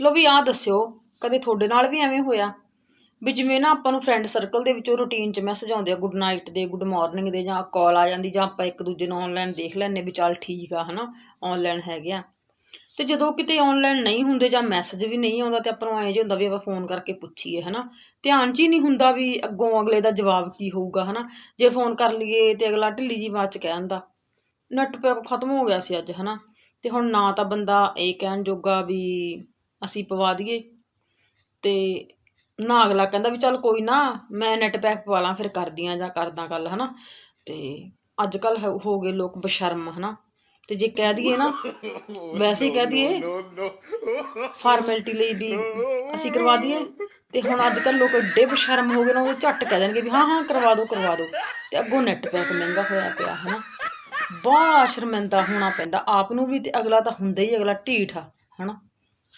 ਲੋ ਵੀ ਆਹ ਦੱਸਿਓ, ਕਦੇ ਤੁਹਾਡੇ ਨਾਲ ਵੀ ਐਵੇਂ ਹੋਇਆ? ਵੀ ਜਿਵੇਂ ਨਾ ਆਪਾਂ ਨੂੰ ਫਰੈਂਡ ਸਰਕਲ ਦੇ ਵਿੱਚੋਂ ਰੂਟੀਨ 'ਚ ਮੈਸੇਜ ਆਉਂਦੇ ਆ ਗੁੱਡ ਨਾਈਟ ਦੇ ਗੁੱਡ ਮਾਰਨਿੰਗ ਦੇ, ਜਾਂ ਕਾਲ ਆ ਜਾਂਦੀ, ਜਾਂ ਆਪਾਂ ਇੱਕ ਦੂਜੇ ਨੂੰ ਆਨਲਾਈਨ ਦੇਖ ਲੈਂਦੇ ਵੀ ਚੱਲ ਠੀਕ ਆ, ਹਨਾ ਆਨਲਾਈਨ ਹੈਗੇ ਆ। ਤੇ ਜਦੋਂ ਕਿਤੇ ਆਨਲਾਈਨ ਨਹੀਂ ਹੁੰਦੇ ਜਾਂ ਮੈਸੇਜ ਵੀ ਨਹੀਂ ਆਉਂਦਾ ਤੇ ਆਪਾਂ ਨੂੰ ਐਂ ਜੇ ਹੁੰਦਾ ਵੀ ਆਪਾਂ ਫੋਨ ਕਰਕੇ ਪੁੱਛੀਏ, ਹਨਾ, ਧਿਆਨ 'ਚ ਹੀ ਨਹੀਂ ਹੁੰਦਾ ਵੀ ਅੱਗੋਂ ਅਗਲੇ ਦਾ ਜਵਾਬ ਕੀ ਹੋਊਗਾ, ਹਨਾ, ਜੇ ਫੋਨ ਕਰ ਲਈਏ ਤੇ ਅਗਲਾ ਢਿੱਲੀ ਜੀ ਬਾਅਦ 'ਚ ਕਹਿ ਦਿੰਦਾ ਨੈਟ ਪੈਕ ਖਤਮ ਹੋ ਗਿਆ ਸੀ ਅੱਜ, ਹਨਾ, ਤੇ ਹੁਣ ਨਾ ਤਾਂ ਬੰਦਾ ਇਹ ਕਹਿਣ ਜੋਗਾ ਵੀ ਅਸੀਂ ਪਵਾ ਦਈਏ। ਤੇ ਨਾ ਅਗਲਾ ਕਹਿੰਦਾ ਵੀ ਚੱਲ ਕੋਈ ਨਾ ਮੈਂ ਨੈਟ ਪੈਕ ਪਵਾ ਲਾਂ ਫਿਰ ਕਰਦੀਆਂ ਜਾਂ ਕਰਦਾ ਗੱਲ ਹਨਾ? ਤੇ ਅੱਜ ਕੱਲ ਹੋ ਗਏ ਲੋਕ ਬਸ਼ਰਮ ਹਨਾ? ਤੇ ਜੇ ਕਹਿ ਦਈਏ ਨਾ ਵੈਸੇ ਹੀ ਕਹਿ ਦਈਏ ਫਾਰਮੈਲਿਟੀ ਲਈ ਵੀ ਅਸੀਂ ਕਰਵਾ ਦਈਏ। ਤੇ ਹੁਣ ਅੱਜ ਕੱਲ ਲੋਕ ਏਡੇ ਬਸ਼ਰਮ ਹੋ ਗਏ ਨਾ ਉਹ ਝੱਟ ਕਹਿ ਦੇਣਗੇ ਵੀ ਹਾਂ ਹਾਂ ਕਰਵਾ ਦਿਓ ਕਰਵਾ ਦਿਓ ਤੇ ਅੱਗੋਂ ਨੈਟ ਪੈਕ ਮਹਿੰਗਾ ਹੋਇਆ ਪਿਆ ਹਨਾ? ਬੜਾ ਸ਼ਰਮਿੰਦਾ ਹੋਣਾ ਪੈਂਦਾ ਆਪ ਨੂੰ ਵੀ ਤੇ ਅਗਲਾ ਤਾਂ ਹੁੰਦਾ ਹੀ ਅਗਲਾ ਢੀਠ ਆ ਹਨਾ?